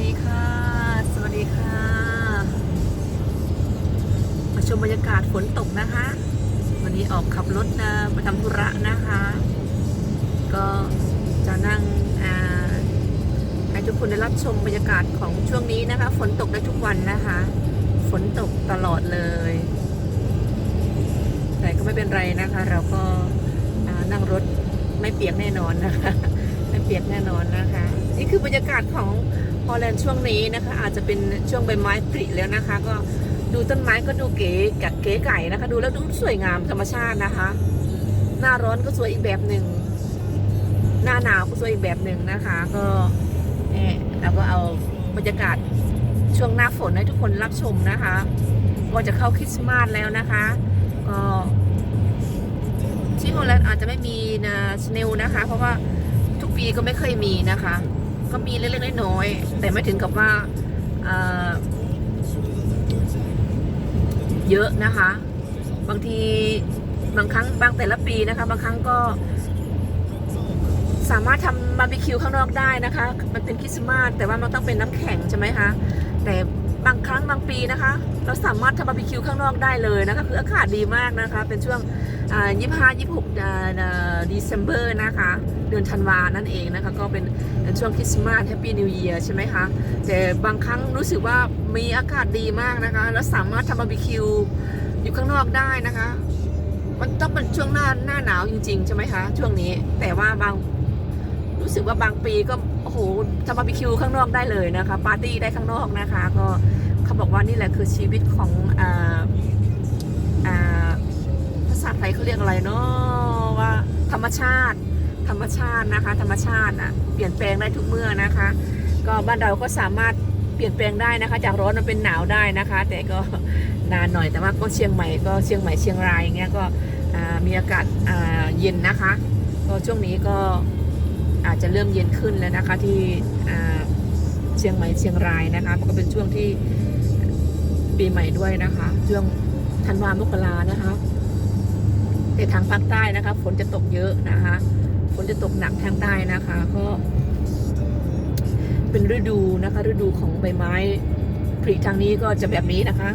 ดีค่ะ สวัสดีค่ะ มาชมบรรยากาศฝนตกนะคะ วันนี้ออกขับรถนะมาทำธุระนะคะ ก็จะนั่งให้ทุกคนได้รับชมบรรยากาศของช่วงนี้นะคะ ฝนตกได้ทุกวันนะคะ ฝนตกตลอดเลย แต่ก็ไม่เป็นไรนะคะ เราก็นั่งรถไม่เปียกแน่นอนนะคะไม่เปียกแน่นอนนะคะ นี่คือบรรยากาศของ ฮอลแลนด์ช่วงนี้นะคะ อาจจะเป็นช่วงใบไม้ผลิแล้วนะคะ ก็ดูต้นไม้ก็ดูเก๋กเก๋ไก่นะคะ ดูแล้วดูสวยงามธรรมชาตินะคะ หน้าร้อนก็สวยอีกแบบหนึ่งหน้าหนาวก็สวยอีกแบบหนึ่งนะคะ ก็เนี่ยเราก็เอาบรรยากาศช่วงหน้าฝนให้ทุกคนรับชมนะคะก็จะเข้าคริสต์มาสแล้วนะคะก็ที่ฮอลแลนด์อาจจะไม่มีนะสเนลนะคะ เพราะว่าทุกปีก็ไม่เคยมีนะคะ ก็มีเล็กๆน้อยๆแต่ไม่ถึงกับว่าเเยอะนะคะ บางทีบางครั้งบางแต่ละปีนะคะ บางครั้งก็ สามารถทำบาร์บีคิวข้างนอกได้นะคะ มันเป็นคริสต์มาสแต่ว่ามันต้องเป็นน้ำแข็งใช่ไหมคะแต่บางครั้งบางปีนะคะ เราสามารถทำบาร์บีคิวข้างนอกได้เลยนะคะ คืออากาศดีมากนะคะ เป็นช่วง ยี่ห้ายี่หกเดซ ember นะคะ เดือนธันวานั่นเองนะคะ ก็เป็นช่วงคริสต์มาสแฮปปี้นิว e ย r ใช่ไหมคะ แต่บางครั้งรู้สึกว่ามีอากาศดีมากนะคะ แล้วสามารถทำบาร์บีคิวอยู่ข้างนอกได้นะคะ มันต้องเป็นช่วงหน้าหน้าหนาวจริงๆ ใช่ไหมคะ ช่วงนี้แต่ว่าบางรู้สึกว่าบางปีก็โอ้โหทำบาร์บีคิวข้างนอกได้เลยนะคะปาร์ตี้ได้ข้างนอกนะคะ ก็เขาบอกว่านี่แหละคือชีวิตของอ่า เรียกอะไรเนาะว่าธรรมชาติ ธรรมชาตินะคะ ธรรมชาติอะเปลี่ยนแปลงได้ทุกเมื่อนะคะ ก็บ้านเราก็สามารถเปลี่ยนแปลงได้นะคะ จากร้อนมาเป็นหนาวได้นะคะ แต่ก็นานหน่อยแต่ว่าก็เชียงใหม่ก็เชียงใหม่เชียงรายอย่างเงี้ยก็มีอากาศเย็นนะคะ ก็ช่วงนี้ก็อาจจะเริ่มเย็นขึ้นแล้วนะคะที่เชียงใหม่เชียงรายนะคะมันก็เป็นช่วงที่ปีใหม่ด้วยนะคะ ช่วงธันวามกรานะคะ แต่ทางภาคใต้นะคะฝนจะตกเยอะนะคะฝนจะตกหนักทางใต้นะคะ ก็ เป็นฤดูนะคะ ฤดูของใบไม้ผลิทางนี้ก็จะแบบนี้นะคะ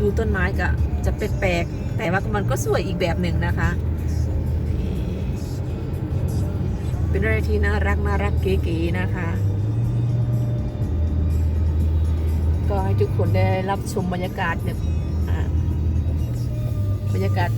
ดูต้นไม้ก็จะแปลกๆแต่ว่ามันก็สวยอีกแบบหนึ่งนะคะ เป็นอะไรที่น่ารักน่ารักเก๋ๆนะคะก็ให้ทุกคนได้รับชมบรรยากาศเนี่ยบรรยากาศ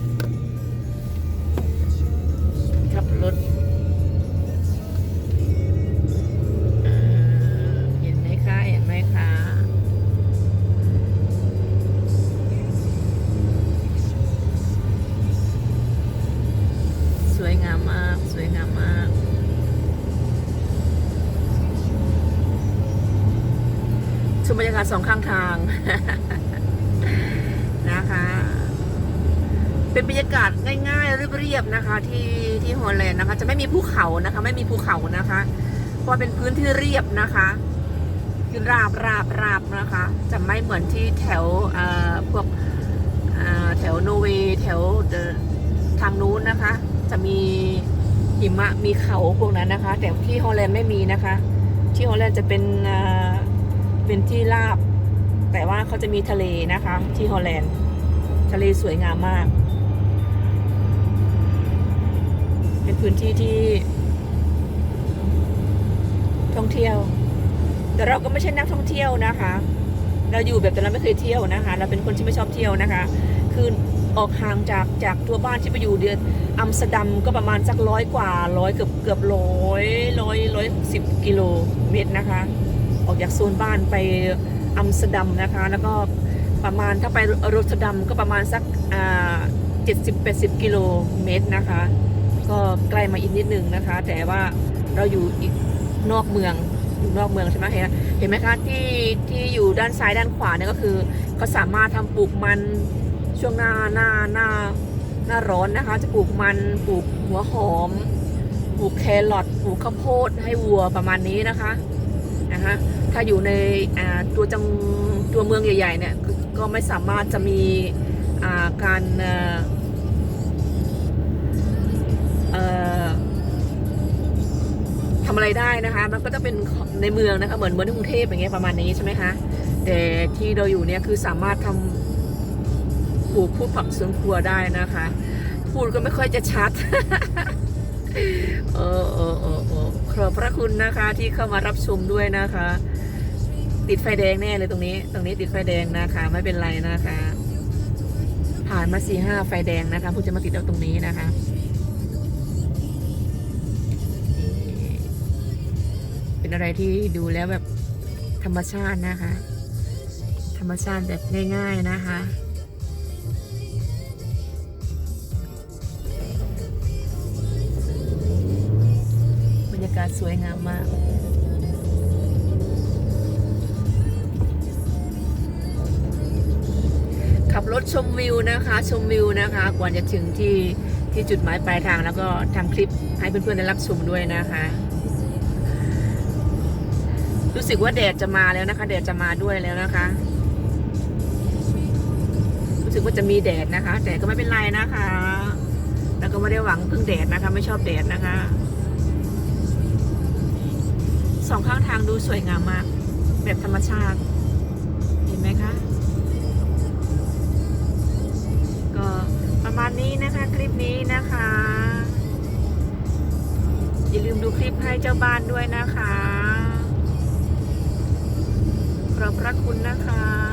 ชมบรรยากาศสองข้างทาง นะคะ เป็นบรรยากาศง่ายๆเรียบๆนะคะ ที่ที่ฮอลแลนด์นะคะ จะไม่มีภูเขานะคะ ไม่มีภูเขานะคะ เพราะเป็นพื้นที่เรียบนะคะคือราบราบราบนะคะ จะไม่เหมือนที่แถวเอ่อพวกเอ่อแถวโนเวย์แถวทางนู้นนะคะ จะมีหิมะมีเขาพวกนั้นนะคะ แต่ที่ฮอลแลนด์ไม่มีนะคะ ที่ฮอลแลนด์จะเป็น เป็นที่ราบ แต่ว่าเขาจะมีทะเลนะคะ ที่ฮอลแลนด์ ทะเลสวยงามมาก เป็นพื้นที่ที่ ท่องเที่ยว แต่เราก็ไม่ใช่นักท่องเที่ยวนะคะ เราอยู่แบบแต่เราไม่เคยเที่ยวนะคะ เราเป็นคนที่ไม่ชอบเที่ยวนะคะ คือออกห่างจากจากตัวบ้านที่ไปอยู่เดือนอัมสเตอร์ดัมก็ประมาณสักร้อยกว่าร้อยเกือบเกือบร้อยร้อยร้อยสิบกิโลเมตรนะคะ ออกจากโซนบ้านไปอัมสเตอร์ดัมนะคะ แล้วก็ประมาณถ้าไปโรตเตอร์ดัมก็ประมาณสักเจ็ดสิบแปดสิบกิโลเมตรนะคะ ก็ใกล้มาอีกนิดนึงนะคะ แต่ว่าเราอยู่อีกนอกเมืองอยู่นอกเมืองใช่ไหมเห็นเห็นไหมคะที่ที่อยู่ด้านซ้ายด้านขวาเนี่ยก็คือเขาสามารถทำปลูกมันช่วงหน้าหน้าหน้าหน้าร้อนนะคะ จะปลูกมันปลูกหัวหอมปลูกแครอทปลูกข้าวโพดให้วัวประมาณนี้นะคะ นะคะถ้าอยู่ในตัวจังตัวเมืองใหญ่ๆเนี่ยก็ไม่สามารถจะมีาการเอ่อเอ่อทำอะไรได้นะคะ มันก็จะเป็นในเมืองนะคะเหมือนเหมือนกรุงเทพอย่างเงี้ยประมาณนี้ใช่ไหมคะแต่ที่เราอยู่เนี่ยคือสามารถทำปลูกพืชผักสวนครัวได้นะคะ พูดก็ไม่ค่อยจะชัด เออเออเออเออขอบพระคุณนะคะที่เข้ามารับชมด้วยนะคะ ติดไฟแดงแน่เลยตรงนี้ ตรงนี้ติดไฟแดงนะคะ ไม่เป็นไรนะคะ ผ่านมาสี่ห้าไฟแดงนะคะเพิ่งจะมาติดเอาตรงนี้นะคะเป็นอะไรที่ดูแล้วแบบธรรมชาตินะคะ ธรรมชาติแบบง่าย ๆนะคะ กาศสวยงามมาก ขับรถชมวิวนะคะ ชมวิวนะคะก่อนจะถึงที่ที่จุดหมายปลายทางแล้วก็ทำคลิปให้เพื่อนๆได้รับชมด้วยนะคะ รู้สึกว่าแดดจะมาแล้วนะคะ แดดจะมาด้วยแล้วนะคะ รู้สึกว่าจะมีแดดนะคะ แต่ก็ไม่เป็นไรนะคะ แล้วก็ไม่ได้หวังพึ่งแดดนะคะ ไม่ชอบแดดนะคะ สองข้างทางดูสวยงามมาก แบบธรรมชาติ เห็นไหมคะ ก็ประมาณนี้นะคะคลิปนี้นะคะ อย่าลืมดูคลิปให้เจ้าบ้านด้วยนะคะ ขอบพระคุณนะคะ